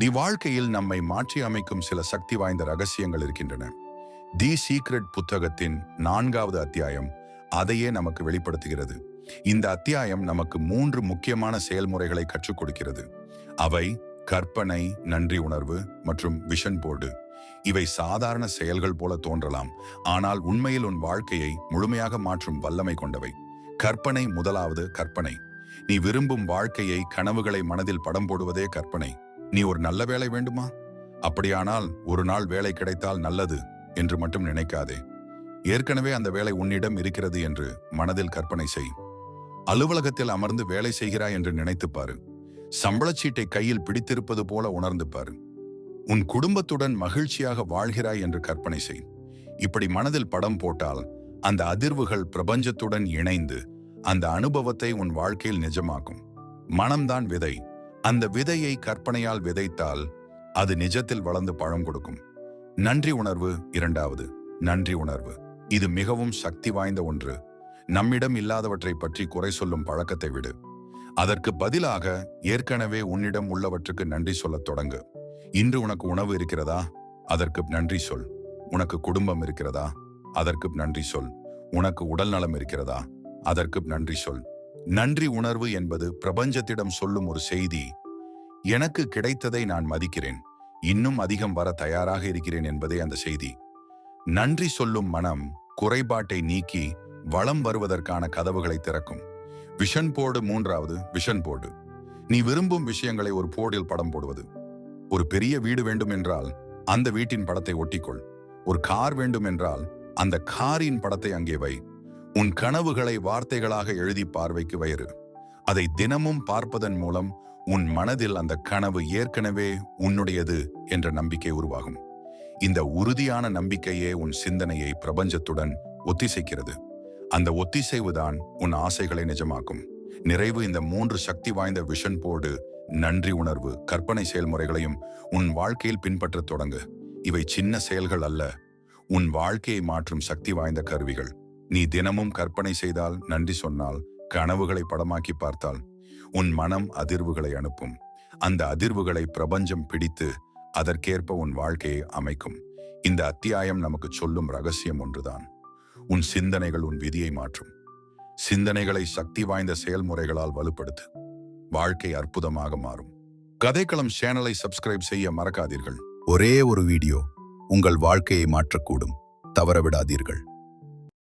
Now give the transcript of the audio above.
நீ வாழ்க்கையில் நம்மை மாற்றி அமைக்கும் சில சக்தி வாய்ந்த ரகசியங்கள் இருக்கின்றன. தி சீக்ரெட் புத்தகத்தின் நான்காவது அத்தியாயம் அதையே நமக்கு வெளிப்படுத்துகிறது. இந்த அத்தியாயம் நமக்கு மூன்று முக்கியமான செயல்முறைகளை கற்றுக் கொடுக்கிறது. அவை கற்பனை நன்றி உணர்வு மற்றும் விஷன் போர்டு. இவை சாதாரண செயல்கள் போல தோன்றலாம் ஆனால் உண்மையில் உன் வாழ்க்கையை முழுமையாக மாற்றும் வல்லமை கொண்டவை. கற்பனை முதலாவது கற்பனை. நீ விரும்பும் வாழ்க்கையை கனவுகளை மனதில் படம் போடுவதே கற்பனை. நீ ஒரு நல்ல வேலை வேண்டுமா? அப்படியானால் ஒரு நாள் வேலை கிடைத்தால் நல்லது என்று மட்டும் நினைக்காதே. ஏற்கனவே அந்த வேலை உன்னிடம் இருக்கிறது என்று மனதில் கற்பனை செய். அலுவலகத்தில் அமர்ந்து வேலை செய்கிறாய் என்று நினைத்துப் பாரு. சம்பளச்சீட்டை கையில் பிடித்திருப்பது போல உணர்ந்து பாரு. உன் குடும்பத்துடன் மகிழ்ச்சியாக வாழ்கிறாய் என்று கற்பனை செய். இப்படி மனதில் படம் போட்டால் அந்த அதிர்வுகள் பிரபஞ்சத்துடன் இணைந்து அந்த அனுபவத்தை உன் வாழ்க்கையில் நிஜமாக்கும். மனம்தான் விதை. அந்த விதையை கற்பனையால் விதைத்தால் அது நிஜத்தில் வளர்ந்து பழம் கொடுக்கும். நன்றி உணர்வு இரண்டாவது. நன்றி உணர்வு. இது மிகவும் சக்தி வாய்ந்த ஒன்று. நம்மிடம் இல்லாதவற்றை பற்றி குறை சொல்லும் பழக்கத்தை விடு. அதற்கு பதிலாக ஏற்கனவே உன்னிடம் உள்ளவற்றுக்கு நன்றி சொல்லத் தொடங்கு. இன்று உனக்கு உணவு இருக்கிறதா? அதற்கு நன்றி சொல். உனக்கு குடும்பம் இருக்கிறதா? அதற்கு நன்றி சொல். உனக்கு உடல் நலம் இருக்கிறதா? அதற்கு நன்றி சொல். நன்றி உணர்வு என்பது பிரபஞ்சத்திடம் சொல்லும் ஒரு செய்தி. எனக்கு கிடைத்ததை நான் மதிக்கிறேன். இன்னும் அதிகம் வர தயாராக இருக்கிறேன் என்பதே அந்த செய்தி. நன்றி சொல்லும் மனம் குறைபாட்டை நீக்கி வளம் வருவதற்கான கதவுகளை திறக்கும். விஷன் போர்டு மூன்றாவது விஷன் போர்டு நீ விரும்பும் விஷயங்களை ஒரு போர்டில் படம் போடுவது. ஒரு பெரிய வீடு வேண்டும் என்றால் அந்த வீட்டின் படத்தை ஒட்டிக்கொள். ஒரு கார் வேண்டும் என்றால் அந்த காரின் படத்தை அங்கே வை. உன் கனவுகளை வார்த்தைகளாக எழுதி பார்வைக்கு வயிறு. அதை தினமும் பார்ப்பதன் மூலம் உன் மனதில் அந்த கனவு ஏற்கனவே உன்னுடையது என்ற நம்பிக்கை உருவாகும். இந்த உறுதியான நம்பிக்கையே உன் சிந்தனையை பிரபஞ்சத்துடன் ஒத்திசைக்கிறது. அந்த ஒத்திசைவுதான் உன் ஆசைகளை நிஜமாக்கும். நிறைவு இந்த மூன்று சக்தி வாய்ந்த விஷன் போர்டு நன்றி உணர்வு கற்பனை செயல்முறைகளையும் உன் வாழ்க்கையில் பின்பற்றத் தொடங்கு. இவை சின்ன செயல்கள் அல்ல உன் வாழ்க்கையை மாற்றும் சக்தி வாய்ந்த கருவிகள். நீ தினமும் கற்பனை செய்தால் நன்றி சொன்னால் கனவுகளை படமாக்கி பார்த்தால் உன் மனம் அதிர்வுகளை அனுப்பும். அந்த அதிர்வுகளை பிரபஞ்சம் பிடித்து அதற்கேற்ப உன் வாழ்க்கையை அமைக்கும். இந்த அத்தியாயம் நமக்கு சொல்லும் ரகசியம் ஒன்றுதான். உன் சிந்தனைகள் உன் விதியை மாற்றும். சிந்தனைகளை சக்தி வாய்ந்த செயல்முறைகளால் வலுப்படுத்து. வாழ்க்கை அற்புதமாக மாறும். கதைக்களம் சேனலை சப்ஸ்கிரைப் செய்ய மறக்காதீர்கள். ஒரே ஒரு வீடியோ உங்கள் வாழ்க்கையை மாற்றக்கூடும். தவறவிடாதீர்கள்.